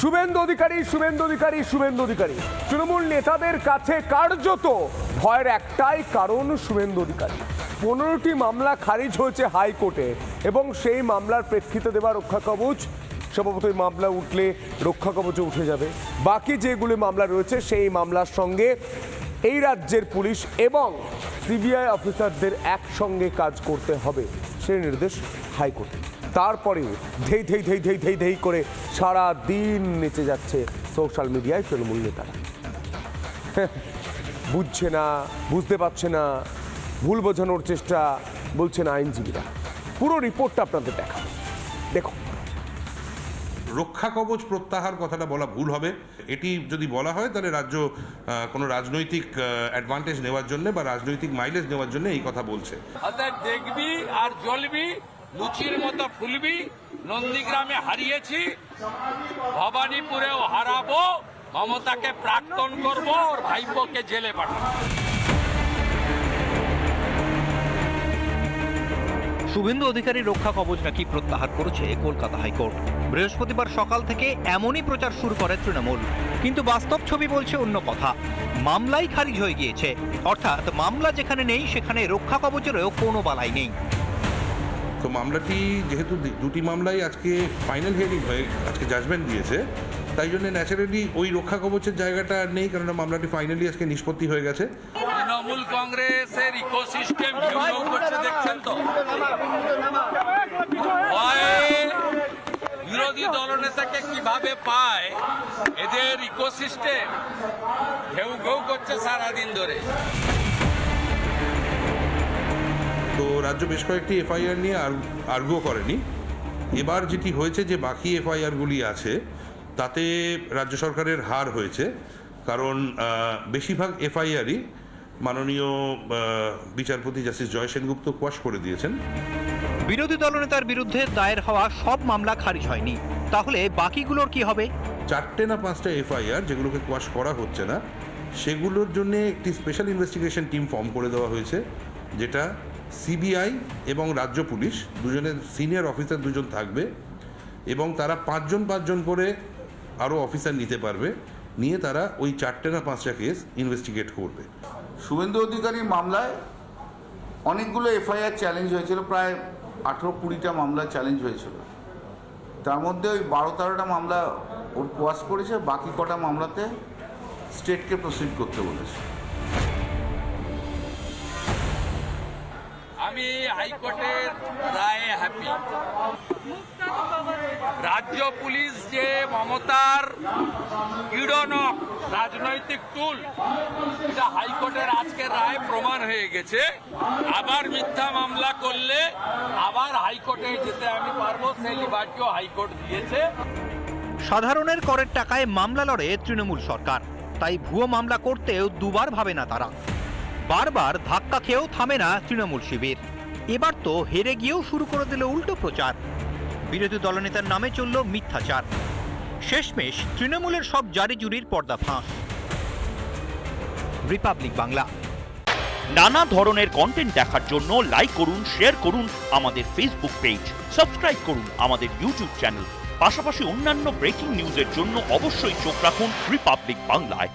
শুভেন্দু অধিকারী শুভেন্দু অধিকারী শুভেন্দু অধিকারী। তৃণমূল নেতাদের কাছে কার্যত ভয়ের একটাই কারণ শুভেন্দু অধিকারী। পনেরোটি মামলা খারিজ হয়েছে হাইকোর্টে এবং সেই মামলার প্রেক্ষিতে দেওয়া রক্ষা কবচ স্বভাবত এই মামলা উঠলে রক্ষা কবচে উঠে যাবে। বাকি যেগুলি মামলা রয়েছে সেই মামলার সঙ্গে এই রাজ্যের পুলিশ এবং সিবিআই অফিসারদের একসঙ্গে কাজ করতে হবে সেই নির্দেশ হাইকোর্টে তারপরেও ধেই ধেই ধেই ধেই ধেই ধেই করে সারা দিন নেচে যাচ্ছে সোশ্যাল মিডিয়ায় তৃণমূল নেতারা। বুঝছে না বুঝতে পারছে না ভুল বোঝানোর চেষ্টা বলছেন আইনজীবীরা। পুরো রিপোর্টটা আপনাদের দেখা দেখো রক্ষা কবচ প্রত্যাহার কথাটা বলা ভুল হবে। এটি যদি বলা হয় তাহলে রাজ্য কোনো রাজনৈতিক অ্যাডভান্টেজ নেওয়ার জন্য বা রাজনৈতিক মাইলেজ নেওয়ার জন্য এই কথা বলছে। দেখবি আর জ্বলবি লুচির মতো ফুলবি নন্দীগ্রামে হারিয়েছি। ভবানীপুরেও হারাবো, মমতাকে প্রাক্তন করব ওর ভাইপোকে জেলে পাঠাবো। শুভেন্দু অধিকারী রক্ষা কবচ নাকি প্রত্যাহার করেছে কলকাতা হাইকোর্ট? বৃহস্পতিবার সকাল থেকে এমনই প্রচার শুরু করে তৃণমূল। কিন্তু বাস্তব ছবি বলছে অন্য কথা। মামলাই খারিজ হয়ে গিয়েছে। অর্থাৎ মামলা যেখানে নেই, সেখানে রক্ষা কবচেরও কোনো বালাই নেই। তো মামলাটি যেহেতু দুটি মামলাই আজকে ফাইনাল হিয়ারিং হয়ে আজকে জাজমেন্ট দিয়েছে, তাই জন্য ন্যাচারালি ওই রক্ষা কবচের জায়গাটা আর নেই কারণ মামলাটি ফাইনালি আজকে নিষ্পত্তি হয়ে গেছে। তৃণমূল কংগ্রেসের ইকোসিস্টেম করছে, দেখছেন তো? বিরোধী দলনেতাকে কীভাবে পায়, এদের ইকোসিস্টেম ঘেউ ঘেউ করছে সারাদিন ধরে। তো রাজ্য বেশ কয়েকটি এফআইআর নিয়ে আর আর্গো করেনি। এবার যেটি হয়েছে যে বাকি এফআইআরগুলি আছে তাতে রাজ্য সরকারের হার হয়েছে কারণ বেশিরভাগ এফআইআরই মাননীয় বিচারপতি জাস্টিস জয় সেনগুপ্ত কোয়াশ করে দিয়েছেন। বিরোধী দলনেতার বিরুদ্ধে দায়ের হওয়া সব মামলা খারিজ হয়নি। তাহলে বাকিগুলোর কি হবে? চারটে না পাঁচটা এফআইআর যেগুলোকে কোয়াশ করা হচ্ছে না সেগুলোর জন্য একটি স্পেশাল ইনভেস্টিগেশন টিম ফর্ম করে দেওয়া হয়েছে যেটা সিবিআই এবং রাজ্য পুলিশ, দুজনের সিনিয়র অফিসার দুজন থাকবে এবং তারা পাঁচজন পাঁচজন করে আরও অফিসার নিতে পারবে। নিয়ে তারা ওই চারটে না পাঁচটা কেস ইনভেস্টিগেট করবে। শুভেন্দু অধিকারীর মামলায় অনেকগুলো এফআইআর চ্যালেঞ্জ হয়েছিল, প্রায় আঠেরো কুড়িটা মামলা চ্যালেঞ্জ হয়েছিল। তার মধ্যে ওই বারো তেরোটা মামলা ওর কোয়াশ করেছে, বাকি কটা মামলাতে স্টেটকে প্রসিড করতে বলেছে। আমি হাইকোর্টের রায়ে হ্যাপি রাজ্য পুলিশ যে মমতার পীড়নক রাজনৈতিক টুল এটা হাইকোর্টের আজকের রায় প্রমাণ হয়ে গেছে। আবার মিথ্যা মামলা করলে আবার হাইকোর্টে যেতে আমি পারব, সেই লিবার্টিও হাইকোর্ট দিয়েছে। সাধারণের করের টাকায় মামলা লড়ে তৃণমূল সরকার। তাই ভুয়ো মামলা করতেও দুবার ভাবে না তারা। বারবার ধাক্কা খেয়েও থামে না তৃণমূল শিবির। এবার তো হেরে গিয়েও শুরু করে দিল উল্টো প্রচার। বিরোধী দলনেতার নামে চলল মিথ্যাচার। শেষমেশ তৃণমূলের সব জারি জুরির পর্দা ফাঁস। রিপাবলিক বাংলা। নানা ধরনের কন্টেন্ট দেখার জন্য লাইক করুন শেয়ার করুন আমাদের ফেসবুক পেজ সাবস্ক্রাইব করুন আমাদের ইউটিউব চ্যানেল পাশাপাশি অন্যান্য ব্রেকিং নিউজের জন্য অবশ্যই চোখ রাখুন রিপাবলিক বাংলায়